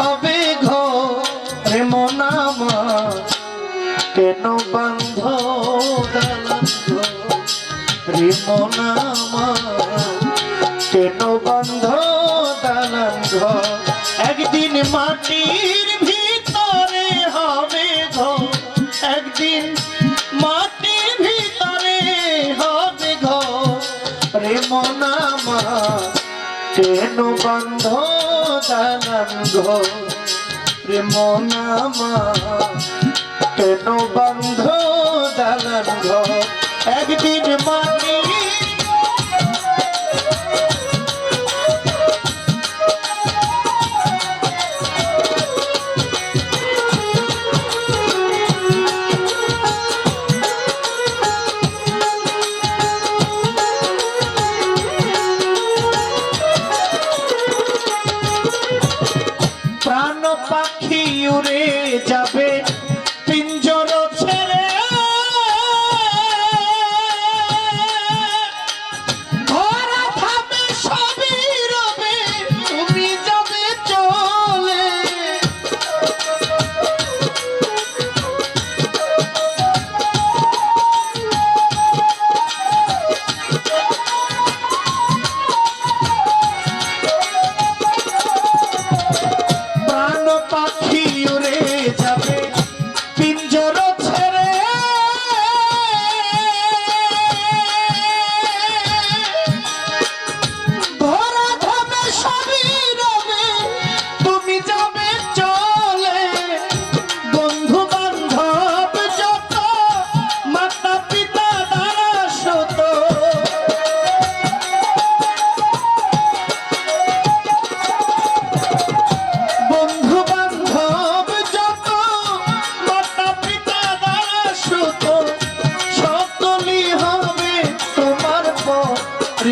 হবে ঘরে মনামা কেন বান্ধ রে মনামা কেন বান্ধ দালান একদিন মাটির ভিতরে হবে ঘো, একদিন মাটির ভিতরে হবে ঘো। ঘরে নামা, কেন বান্ধ দালান দানন্ধ রেমনামা কেন বন্ধ? দানন্ধ একদিন মাটি পাখি উড়ে যাবে।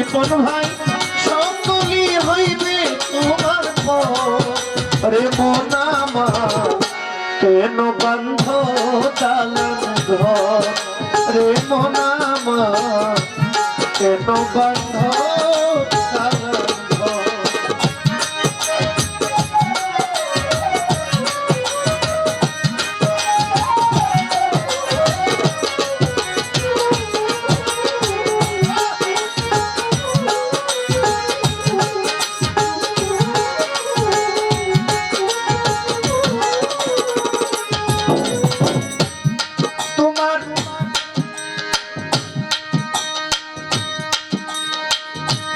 রিপন ভাই, সঙ্গী হইবে তোমার রে মোনামা কেন বন্ধ চালন ঘর? রে মোনামা কেন বন্ধ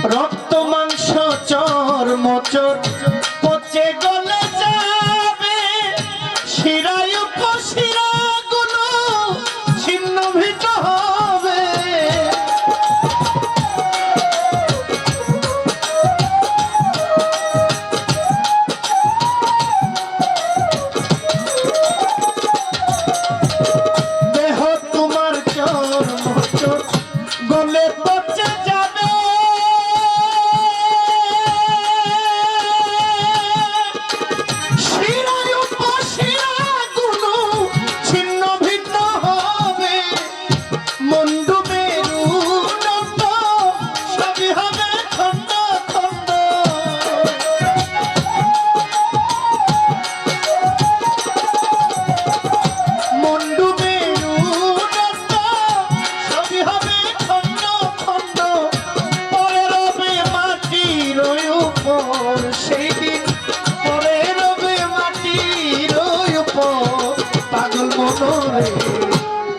রক্ত মাংস চর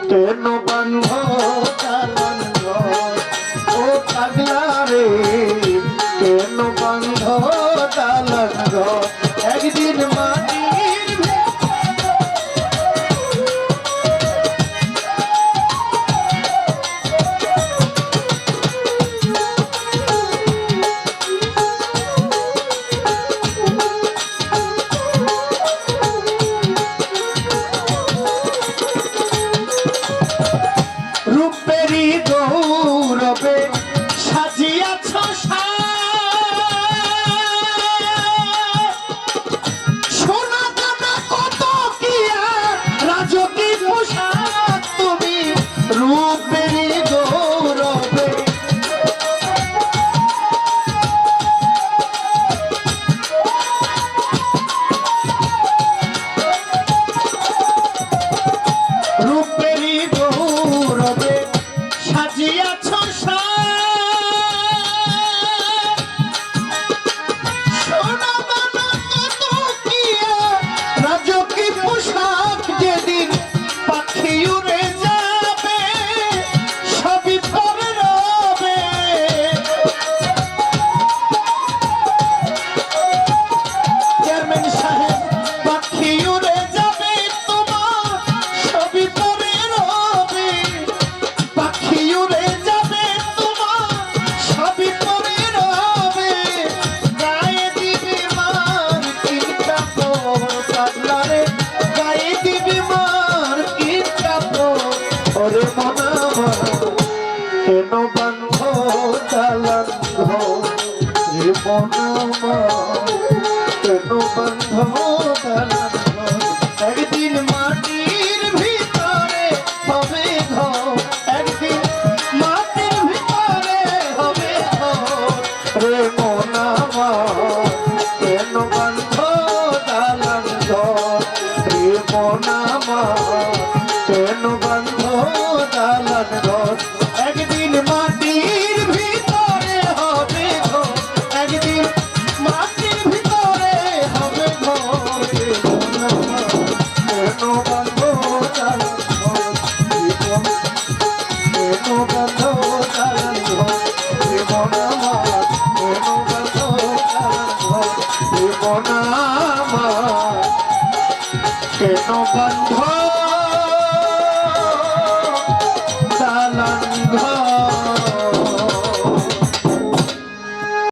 কেন বান্ধ Blue. পাগলারে গায়ে দিবি মার কি চাপর ওরে মনামা কেন বান্ধ চালান রে মনামা কেন বান্ধ চালান একদিন মাটির ভিতরে হবে ঘর একদিন মাটির ভিতরে হবে রে মনামা কেন বান্ধ জীবন আমার কেন বান্ধ